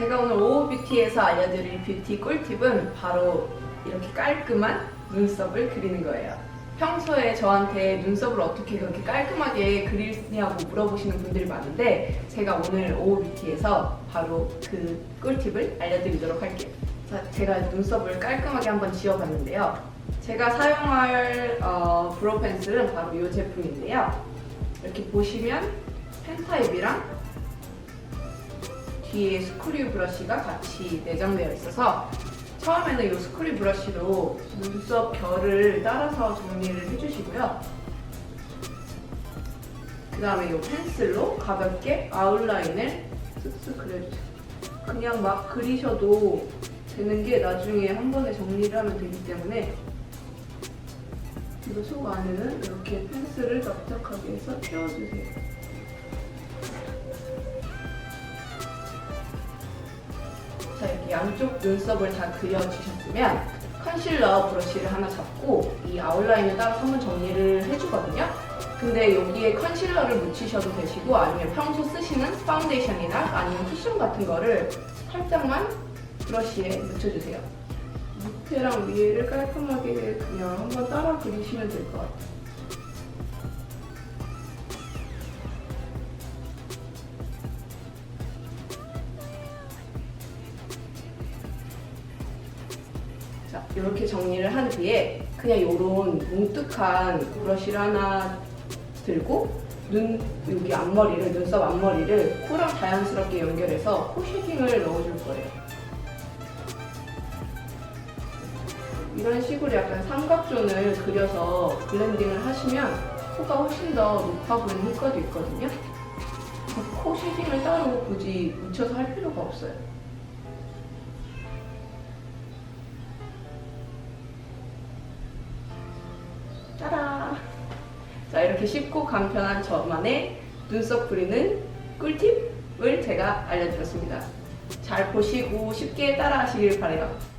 제가 오늘 오후 뷰티에서 알려드릴 뷰티 꿀팁은 바로 이렇게 깔끔한 눈썹을 그리는 거예요. 평소에 저한테 눈썹을 어떻게 그렇게 깔끔하게 그리냐고 물어보시는 분들이 많은데 제가 오늘 오후 뷰티에서 바로 그 꿀팁을 알려드리도록 할게요. 자, 제가 눈썹을 깔끔하게 한번 지워봤는데요. 제가 사용할 어, 브로우 펜슬은 바로 이 제품인데요. 이렇게 보시면 펜 타입이랑 뒤에 스크류 브러쉬가 같이 내장되어 있어서 처음에는 이 스크류 브러쉬로 눈썹 결을 따라서 정리를 해주시고요. 그 다음에 이 펜슬로 가볍게 아웃라인을 쓱쓱 그려주세요. 그냥 막 그리셔도 되는 게 나중에 한 번에 정리를 하면 되기 때문에 그리고 속 안에는 이렇게 펜슬을 납작하게 해서 채워주세요. 자 이렇게 양쪽 눈썹을 다 그려주셨으면 컨실러 브러쉬를 하나 잡고 이 아웃라인을 따라서 한번 정리를 해주거든요. 근데 여기에 컨실러를 묻히셔도 되시고 아니면 평소 쓰시는 파운데이션이나 아니면 쿠션 같은 거를 살짝만 브러쉬에 묻혀주세요. 밑에랑 위에를 깔끔하게 그냥 한번 따라 그리시면 될 것 같아요. 자, 이렇게 정리를 한 뒤에 그냥 이런 뭉툭한 브러쉬를 하나 들고 눈 여기 앞머리를 눈썹 앞머리를 코랑 자연스럽게 연결해서 코 쉐딩을 넣어줄 거예요. 이런 식으로 약간 삼각존을 그려서 블렌딩을 하시면 코가 훨씬 더 높아 보이는 효과도 있거든요. 코 쉐딩을 따로 굳이 묻혀서 할 필요가 없어요. 이렇게 쉽고 간편한 저만의 눈썹 그리는 꿀팁을 제가 알려드렸습니다. 잘 보시고 쉽게 따라 하시길 바래요.